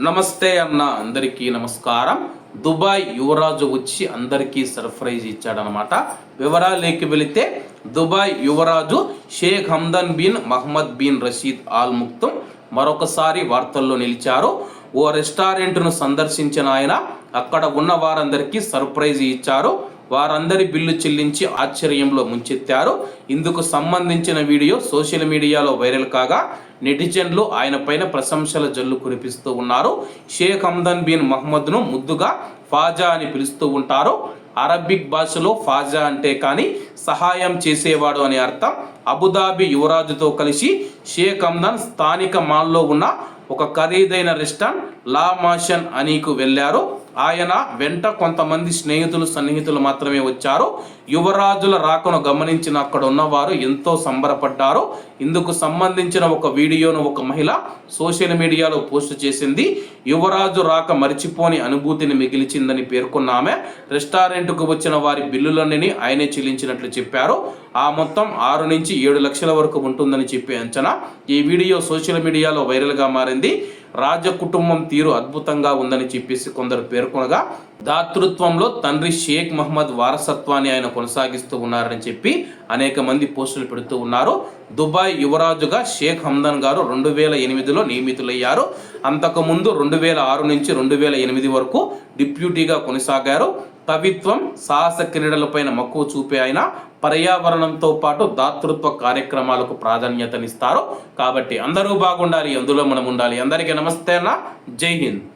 నమస్తే అన్న అందరికీ నమస్కారం. దుబాయ్ యువరాజు వచ్చి అందరికీ సర్ప్రైజ్ ఇచ్చాడనమాట వివరాలేకి వెళితే దుబాయ్ యువరాజు Sheikh Hamdan bin Mohammed bin Rashid Al Maktoum మరొకసారి వార్తల్లో నిలిచారు. ఓ రెస్టారెంట్ను సందర్శించిన ఆయన అక్కడ ఉన్న వారందరికీ సర్ప్రైజ్ ఇచ్చారు. వారందరి బిల్లు చెల్లించి ఆశ్చర్యంలో ముంచెత్తారు. ఇందుకు సంబంధించిన వీడియో సోషల్ మీడియాలో వైరల్ కాగా నెటిజన్లు ఆయన పైన ప్రశంసల జల్లు కురిపిస్తూ ఉన్నారు. షేక్ హమ్దన్ బిన్ మహమ్మద్ను ముద్దుగా ఫాజా అని పిలుస్తూ ఉంటారు. అరబిక్ భాషలో ఫాజా అంటే కానీ సహాయం చేసేవాడు అని అర్థం. అబుదాబి యువరాజుతో కలిసి షేక్ హమ్దన్ స్థానిక మాల్లో ఉన్న ఒక ఖరీదైన రెస్టారెంట్ లా మాషన్ అనీకు వెళ్ళారు. ఆయన వెంట కొంతమంది స్నేహితులు సన్నిహితులు మాత్రమే వచ్చారు. యువరాజుల రాకను గమనించిన అక్కడ ఉన్నవారు ఎంతో సంబరపడ్డారు. ఇందుకు సంబంధించిన ఒక వీడియోను ఒక మహిళ సోషల్ మీడియాలో పోస్ట్ చేసింది. యువరాజు రాక మరిచిపోని అనుభూతిని మిగిల్చిందని పేర్కొన్న ఆమె రెస్టారెంట్కు వచ్చిన వారి బిల్లులన్నీ ఆయనే చెల్లించినట్లు చెప్పారు. ఆ మొత్తం ఆరు నుంచి ఏడు లక్షల వరకు ఉంటుందని చెప్పే అంచనా ఈ వీడియో సోషల్ మీడియాలో వైరల్గా మారింది. రాజ కుటుంబం తీరు అద్భుతంగా ఉందని చెప్పేసి కొందరు పేర్కొనగా దాతృత్వంలో తండ్రి షేక్ మహమ్మద్ వారసత్వాన్ని ఆయన కొనసాగిస్తూ ఉన్నారని చెప్పి అనేక మంది పోస్టులు పెడుతూ ఉన్నారు. దుబాయ్ యువరాజుగా షేక్ హమ్దన్ గారు రెండు వేల ఎనిమిదిలో నియమితులయ్యారు. అంతకుముందు రెండు వేల ఆరు నుంచి రెండు వేల ఎనిమిది వరకు డిప్యూటీగా కొనసాగారు. కవిత్వం సాహస క్రీడలపైన మక్కువ చూపే ఆయన పర్యావరణంతో పాటు దాతృత్వ కార్యక్రమాలకు ప్రాధాన్యతనిస్తారు. కాబట్టి అందరూ బాగుండాలి అందులో మనం ఉండాలి. అందరికీ నమస్తే అన్న. జై హింద్.